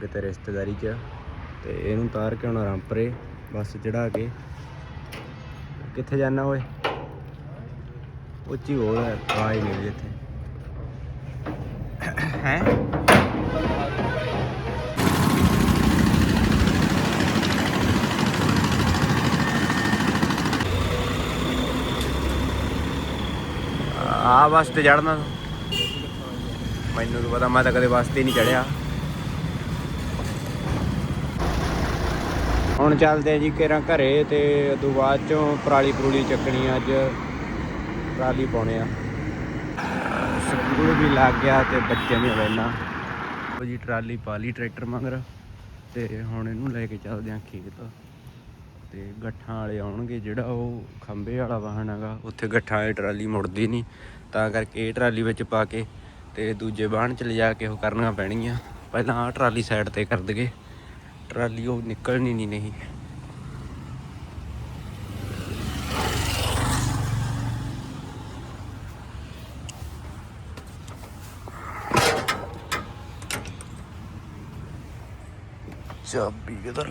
ਕਿਤੇ ਰਿਸ਼ਤੇਦਾਰੀ 'ਚ ਤੇ ਇਹਨੂੰ ਤਾਰ ਕੇ ਹੁਣ ਰਾਮਪਰੇ, ਬੱਸ ਚੜਾ ਕੇ। ਕਿੱਥੇ ਜਾਣਾ ਓਏ? ਉੱਚੀ ਹੋ ਰਿਹਾ ਆਵਾਜ਼ ਨਹੀਂ ਆਉਂਦੀ ਇੱਥੇ। ਹੈ? ਆ ਬੱਸ ਤੇ ਚੜਨਾ ਮੈਨੂੰ ਤਾਂ ਪਤਾ, ਮੈਂ ਤਾਂ ਕਦੇ ਬੱਸ ਤੇ ਨਹੀਂ ਚੜਿਆ ਹੁਣ ਚੱਲਦੇ ਆ ਜੀ ਕੇਰਾਂ ਘਰੇ ਤੇ ਉਦੋਂ ਬਾਅਦ ਚੋਂ ਪਰਾਲੀ ਪਰੂਲੀ ਚੱਕਣੀ ਅੱਜ। ਟਰਾਲੀ ਪਾਉਣੇ ਆ। ਸਕੂਲ ਵੀ ਲੱਗ ਗਿਆ ਤੇ ਬੱਚਿਆਂ ਦੀਆਂ ਵੈਨਾਂ ਉਹ ਜੀ ਟਰਾਲੀ ਪਾ ਲਈ ਟਰੈਕਟਰ ਮਗਰ ਤੇ ਹੁਣ ਇਹਨੂੰ ਲੈ ਕੇ ਚੱਲਦੇ ਆ ਖੇਤ। ਤੇ ਗੱਠਾਂ ਵਾਲੇ ਆਉਣਗੇ ਜਿਹੜਾ ਉਹ ਖੰਬੇ ਵਾਲਾ ਵਾਹਨ ਹੈਗਾ, ਉੱਥੇ ਗੱਠਾਂ ਵਾਲੀ ਟਰਾਲੀ ਮੁੜਦੀ ਨਹੀਂ। ਤਾਂ ਕਰਕੇ ਇਹ ਟਰਾਲੀ ਵਿੱਚ ਪਾ ਕੇ ਤੇ ਦੂਜੇ ਵਾਹਨ ਚ ਲਿਜਾ ਕੇ ਉਹ ਕਰਨੀਆਂ ਪੈਣਗੀਆਂ। ਪਹਿਲਾਂ ਆਹ ਟਰਾਲੀ ਸਾਈਡ ਤੇ ਕਰ ਦਗੇ ਟਰਾਲੀ ਉਹ ਨਿਕਲਣੀ ਨਹੀਂ ਨਹੀਂ ਚਾਬੀ ਕਿਧਰ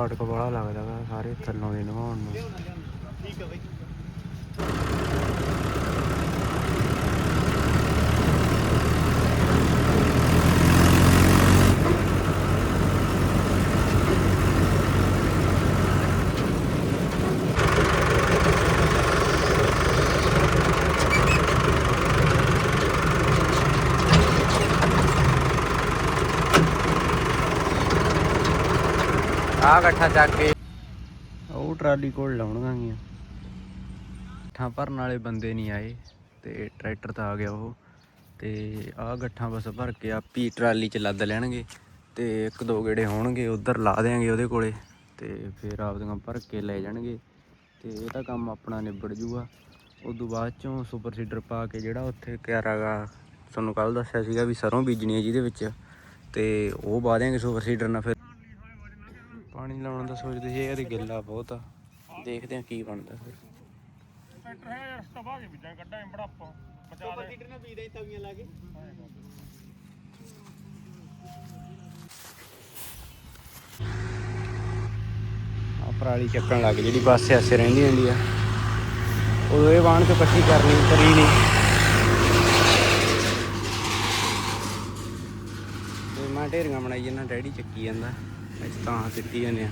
ਫਾਟਕ ਬੜਾ ਲੱਗਦਾ ਵਾ ਸਾਰੇ ਥੱਲੋਂ ਦੇ ਨਵਾਉਣ ਨੂੰ। ਆ ਇਕੱਠਾ ਚੱਕ ਕੇ। ਉਹ ਟਰਾਲੀ ਕੋਲ ਲਾਉਣਗਾਂ ਗੀਆਂ। ਠਾਂ ਭਰਨ ਵਾਲੇ ਬੰਦੇ ਨਹੀਂ ਆਏ ਤੇ ਟਰੈਕਟਰ ਤਾਂ ਆ ਗਿਆ ਉਹ। ਤੇ ਆਹ ਗੱਠਾਂ ਬਸ ਭਰ ਕੇ ਆਪੀ ਟਰਾਲੀ 'ਚ ਲੱਦ ਲੈਣਗੇ ਤੇ ਇੱਕ ਦੋ ਗੇੜੇ ਹੋਣਗੇ ਉਧਰ ਲਾ ਦੇਾਂਗੇ ਉਹਦੇ ਕੋਲੇ ਤੇ ਫਿਰ ਆਪਦੀਆਂ ਭਰ ਕੇ ਲੈ ਜਾਣਗੇ। ਤੇ ਇਹ ਤਾਂ ਕੰਮ ਆਪਣਾ ਨਿਬੜ ਜੂਗਾ। ਉਦੋਂ ਬਾਅਦ ਚੋਂ ਸੁਪਰ ਸੀਡਰ ਪਾ ਕੇ ਜਿਹੜਾ ਉੱਥੇ ਕਿਆਰਾਗਾ ਤੁਹਾਨੂੰ ਕੱਲ ਦੱਸਿਆ ਸੀਗਾ ਵੀ ਸਰੋਂ ਬੀਜਣੀ ਹੈ ਜਿਹਦੇ ਵਿੱਚ ਤੇ ਉਹ ਪਾ ਦਿਆਂਗੇ ਸੁਪਰ ਸੀਡਰ ਨਾਲ ਫਿਰ। ਪਾਣੀ ਲਾਉਣ ਦਾ ਸੋਚਦੇ ਸੀ ਇਹਦੀ ਗਿੱਲਾ ਬਹੁਤ ਆ। ਦੇਖਦੇ ਆ ਕੀ ਬਣਦਾ ਫਿਰ। ਟਰੈਕਟਰ ਹੈ ਇਸ ਤੋਂ ਬਾਅਦ ਬੀਜਾਂ ਕੱਢਾਂ ਬੜਾ ਆਪਾਂ ਬਚਾ ਦੇ। ਟੀਟਰ ਨਾਲ ਬੀਜਦੇ ਤਵੀਆਂ ਲਾ ਕੇ। ਆ ਪਰਾਲੀ ਚੱਕਣ ਲੱਗ ਜਿਹੜੀ ਪਾਸੇ ਆਸੇ ਰਹਿੰਦੀ ਹੁੰਦੀ ਆ। ਉਦੋਂ ਇਹ ਵਾਹਣ ਤੋਂ ਇਕੱਠੀ ਕਰਨੀ ਕਰੀ ਨਹੀਂ। ਤੇ ਮੈਂ ਢੇਰੀਆਂ ਬਣਾਈ ਜਾਂਦਾ ਡੈਡੀ ਚੱਕੀ ਜਾਂਦਾ। ਇਸ ਤਾਂ ਸਿੱਟੀ ਜਾਂਦੇ ਆ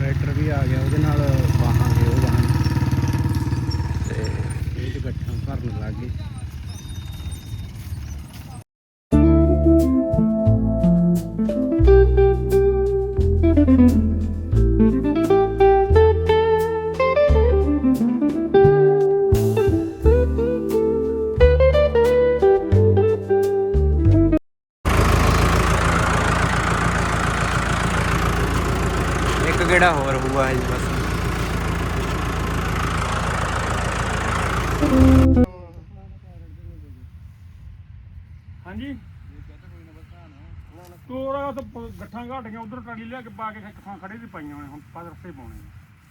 ਟਰੈਕਟਰ ਵੀ ਆ ਗਿਆ ਉਹਦੇ ਨਾਲ ਆਵਾਜ਼ ਬਸ ਹਾਂਜੀ।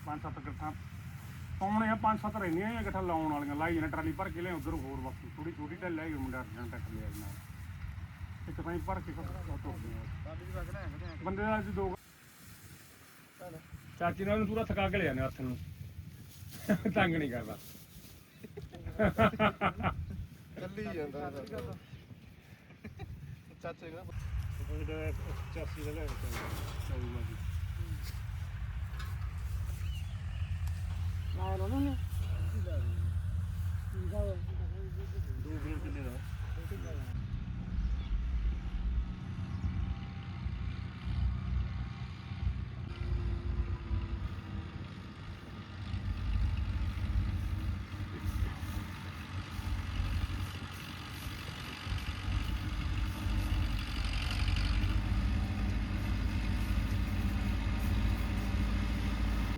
ਪੰਜ ਸੱਤ ਗੱਠਾਂ ਪਾਉਣੇ ਆ, ਪੰਜ ਸੱਤ ਰਹਿੰਦੀਆਂ ਗੱਠਾਂ ਲਾਉਣ ਵਾਲੀਆਂ, ਲਾਈ ਜਣਾ ਟਰਾਲੀ ਭਰ ਕੇ ਲਿਆ ਉਧਰ ਹੋਰ ਬਾਕੀ ਥੋੜੀ ਛੋਟੀ ਟੱਲ ਲੈ ਗਿਆ ਮੁੰਡਾ ਅਰਜਨ ਟੱਟ ਲਿਆ ਭਰ ਕੇ ਬੰਦੇ ਦਾ ਚਾਚੀ ਨਾਲ ਨੂੰ ਪੂਰਾ ਥਕਾ ਕੇ ਲੈ ਜਾਂਦੇ ਹੱਥ ਨੂੰ। ਤੰਗ ਨਹੀਂ ਕਰਦਾ। ਚੱਲੀ ਜਾਂਦਾ ਚਾਚੇ ਦਾ। ਚਾਚੀ ਦਾ ਲੈ ਕੇ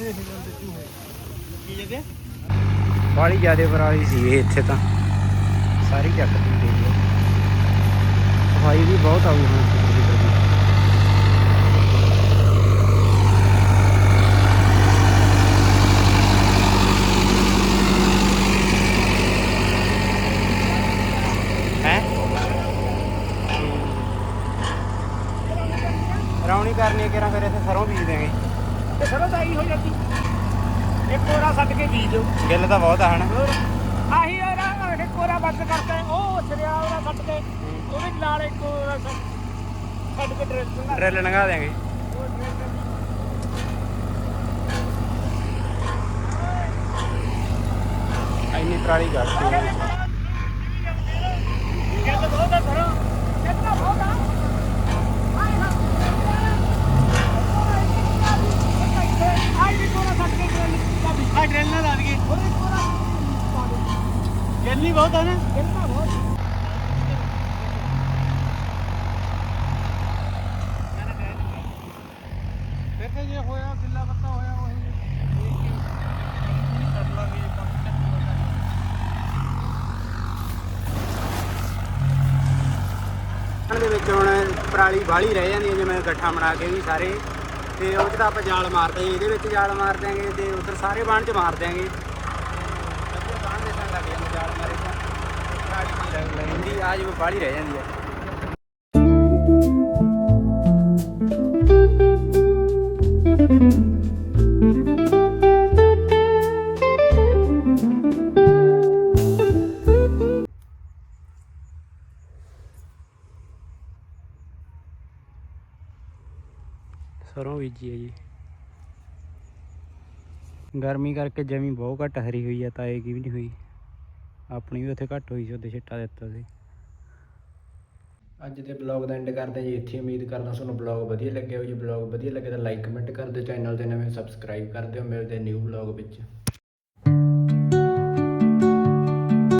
ਟਰੈਟ ਬਾਲੀ ਜਿਆਦੇ ਪਰਾਲੀ ਸੀ ਇਹ ਇੱਥੇ ਤਾਂ। ਸਾਰੀ ਚੱਕ ਦਿੱਤੀ ਗਈ ਸਫ਼ਾਈ ਵੀ ਬਹੁਤ ਆਊ ਹੁਣ ਕੰਪਿਊਟਰ ਦੀ ਹੈ ਰੌਣੀ ਕਰਨੀ ਹੈ ਕਿਰਾਂ ਫਿਰ ਇੱਥੇ ਸਰੋਂ ਬੀਜ ਦੇਂਗੇ ਤੇ ਸਰੋਂ ਤਾਂ ਹੀ ਹੋ ਜਾਂਦੀ ਇੱਕ ਕੋਰਾ ਛੱਡ ਕੇ ਬੀਜ ਦਿਓ ਗਿੱਲ ਤਾਂ ਬਹੁਤ ਆ ਹਨਾ? ਆਹੀ ਉਹਦਾ ਇੱਕ ਕੋਰਾ ਬੰਦ ਕਰਤਾ ਉਹ ਸਰਿਆ ਉਹਦਾ ਛੱਡ ਕੇ ਉਹਦੇ ਨਾਲ ਇੱਕ ਛੱਡ ਛੱਡ ਕੇ ਡਰੈਸ ਬਣਾ ਡਰਿੱਲ ਲੰਘਾ ਦੇਂਗੇ ਇੰਨੀ ਪਰਾਲੀ ਕਰਤੀ ਕਹਿੰਦੇ ਬਹੁਤ ਆ ਸਰੋਂ ਕਿੰਨਾ ਬਹੁਤ ਆ ਆਈ ਵੀ ਕੋਰਾ ਛੱਡ ਕੇ ਡਰੈਸ ਆ ਡਰਿੱਲ ਨਾ ਲਾ ਦਈਏ ਉਹਦੇ ਕੋਰਾ ਗਿੱਲੀ ਬਹੁਤ ਆ ਨਾ। ਕਿੰਨਾ ਬਹੁਤ ਫਿਰ ਜੇ ਹੋਇਆ, ਗਿੱਲਾ ਪੱਤਾ ਹੋਇਆ, ਉਹ ਕਰ ਲਾਂਗੇ ਦੇ ਵਿੱਚ ਹੁਣ ਪਰਾਲੀ ਬਾਹਲੀ ਰਹਿ ਜਾਂਦੀ ਹੈ, ਜਿਵੇਂ ਗੱਠਾ ਬਣਾ ਕੇ ਵੀ ਸਾਰੇ। ਤੇ ਉਹ 'ਚ ਤਾਂ ਆਪਾਂ ਜਾਲ ਮਾਰਦੇ ਇਹਦੇ ਵਿੱਚ ਜਾਲ ਮਾਰ ਦਿਆਂਗੇ ਤੇ ਉਧਰ ਸਾਰੇ ਬਾਣ 'ਚ ਮਾਰ ਦਿਆਂਗੇ ਵਧੀਆ ਬਾਣ ਦੇ ਸੰਗ ਲੱਗ ਜਾਂਦਾ ਜਾਲ ਮਾਰੇ ਤਾਂ ਪਰਾਲੀ ਲੈਂਦੀ ਆ ਜਿਵੇਂ ਬਾਹਲੀ ਰਹਿ ਜਾਂਦੀ ਹੈ ਸਰੋਂ ਬੀਜੀ ਹੈ ਜੀ। ਗਰਮੀ ਕਰਕੇ ਜਮੀ ਬਹੁਤ ਘੱਟ ਹਰੀ ਹੋਈ ਹੈ ਤਾਏ ਕੀ ਵੀ ਨਹੀਂ ਹੋਈ। ਆਪਣੀ ਵੀ ਉੱਥੇ ਘੱਟ ਹੋਈ ਸੀ, ਉਹਦੇ ਛਿੱਟਾ ਦਿੱਤਾ ਸੀ। ਅੱਜ ਦੇ ਬਲੌਗ ਦਾ ਐਂਡ ਕਰਦੇ ਜੀ, ਇੱਥੇ ਉਮੀਦ ਕਰਦਾ ਤੁਹਾਨੂੰ ਬਲੌਗ ਵਧੀਆ ਲੱਗਿਆ ਹੋਵੇ ਜੇ। ਬਲੌਗ ਵਧੀਆ ਲੱਗੇ ਤਾਂ ਲਾਈਕ ਕਮੈਂਟ ਕਰ ਦਿਓ ਚੈਨਲ ਤੇ ਨਵੇਂ ਸਬਸਕ੍ਰਾਈਬ ਕਰ ਦਿਓ। ਮਿਲਦੇ ਨਿਊ ਬਲੌਗ ਵਿੱਚ।